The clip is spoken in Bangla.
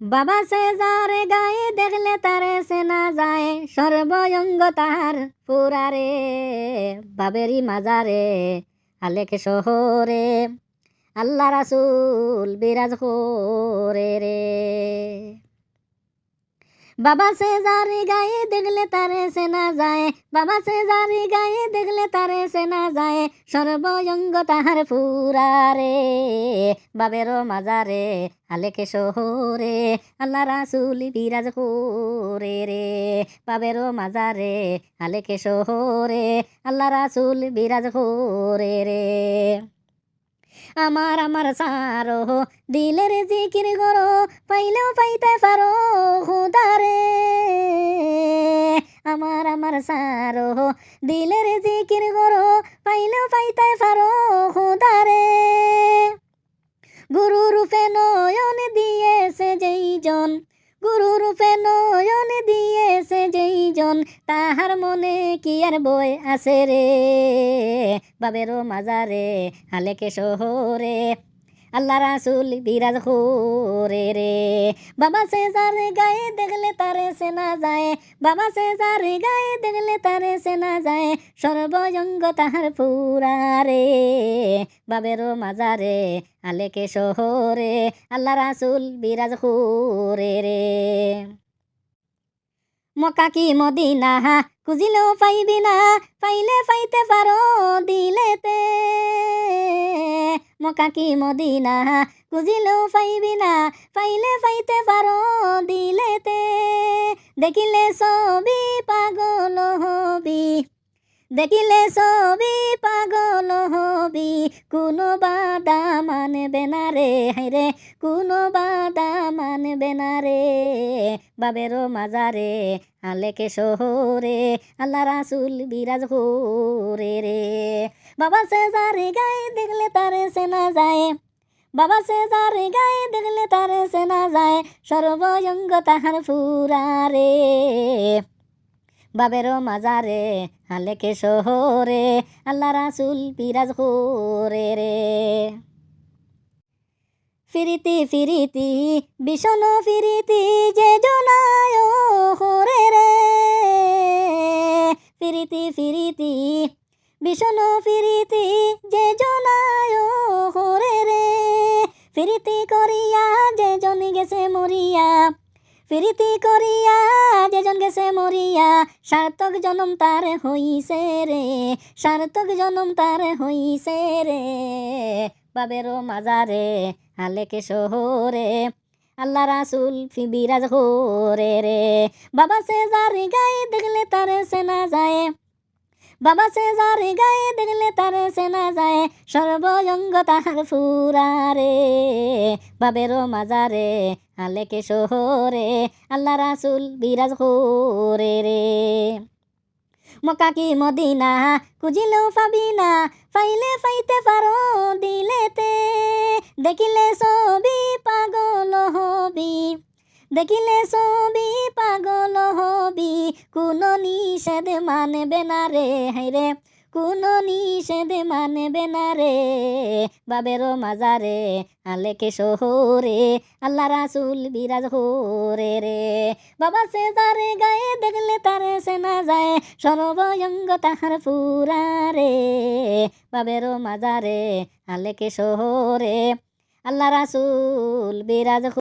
বাবা সে যারে গায়ে দেখলে তারে সেনা যায়, সর্বয়ঙ্গ তার পুরারে বাবেরি মাজারে, আলেক শহরে, আল্লাহ রাসুল বিরাজ করে রে। বাবা সে যারে গায়ে দেখলে তারে সেনা যায়, বাবা সে যারে গায়ে দেখলে তারে সেনা যায় সর্বয়ঙ্গ তাহার ফুরারে। বাবেরও মাজারে আলেকে শহরে, আল্লাহ রাসুল বিরাজ করে রে। বাবেরও মাজারে আলেকে শহরে, আল্লাহ রাসুল বিরাজ করে রে। আমার আমার সারো দিলের জিকির করো পাইলেও পাইতে পারো খুদারে। আমার আমার সারো, দিলের জিকির করো পাইলেও পাইতে পারো খুদারে। গুরু রূপে নয়ন দিয়েছে যেইজন গুরু রূপে নয়ন দিয়েছে যেইজন তাহার মনে কি আর বই আছে রে? বাবেরও মাজারে আলেকে শহরে, আল্লাহ রাসুল বিরাজ করে রে। বাবা সে যারে গায়ে দেখলে তারে সেনা যায় বাবা সে যারে গায়ে দেখলে তারে সেনা যায় সর্বজঙ্গ তাহার পুরা রে বাবেরও মাজারে আলেকে শহরে আল্লাহ রাসুল বিরাজ করে রে মকা কি মদিনা খুঁজিলেও পাইবি না পাইলে পাইতে পারো মকা কি মদিনা খুঁজিলেও পাইবি না পাইলে পাইতে পারো দিলেতে। দেখিলে সবই পাগল হবি, দেখিলে সবই পাগল হবি। কোনো বাদা মানবে না রে হাইরে কোনো বাদা মানবে না রে। বাবেরও মাজারে আলেকে শহরে, আল্লাহ রাসুল বিরাজ করে রে। বাবা সে যারে গায়ে দেখলে তারে সেনা যায়। বাবা সে যারে গায়ে দেখলে তারে সেনা যায়। সর্বয়ঙ্গ তাহার ফুরা রে বাবেরও মাজারে আলেকে শহরে? আল্লাহ রাসুল বিরাজ করে রে। ফিরিতি ফিরিতি বিষণ ফিরিতি যে বিষণ ফিরিতি যে জনায় হরে রে। ফিরিতি করিয়া যে জন গেছে মরিয়া। ফিরিতি করিয়া যেজন গেছে মরিয়া, সার্থক জনম তার হইছে রে। সার্থক জনম তার হইছে রে। বাবেরও মাজারে আলেকে শহরে, আল্লাহ রাসুল ফি বিরাজ করে রে। বাবা সে যারে গায়ে দেখলে তারে সেনা যায়। বাবা সে যারে গায়ে দেখলে তারে সেনা যায়। সর্বজঙ্গ তাহার ফুরা রে বাবেরও মাজারে, আলেকে শহরে, আল্লাহ রাসুল বিরাজ করে রে। মকা কি মদিনা? খুঁজিলেও পাবি না পাইতে পারো দিলেতে। দেখিলে সবই পাগল হবি। দেখিলে সবই পাগল হবি, কোনো নিষেধ মানবে না রে হাইরে কোনো নিষেধ মানবে না রে বাবেরও মাজারে, আলেকে শহরে, আল্লাহ রাসুল বিরাজ হরে রে। বাবা সে যারে গায়ে দেখলে তারে সেনা যায়, সর্বয়ঙ্গ তাহার পুরা রে বাবেরও মাজারে, আলেকে শহরে, আল্লাহ রাসুল বিরাজ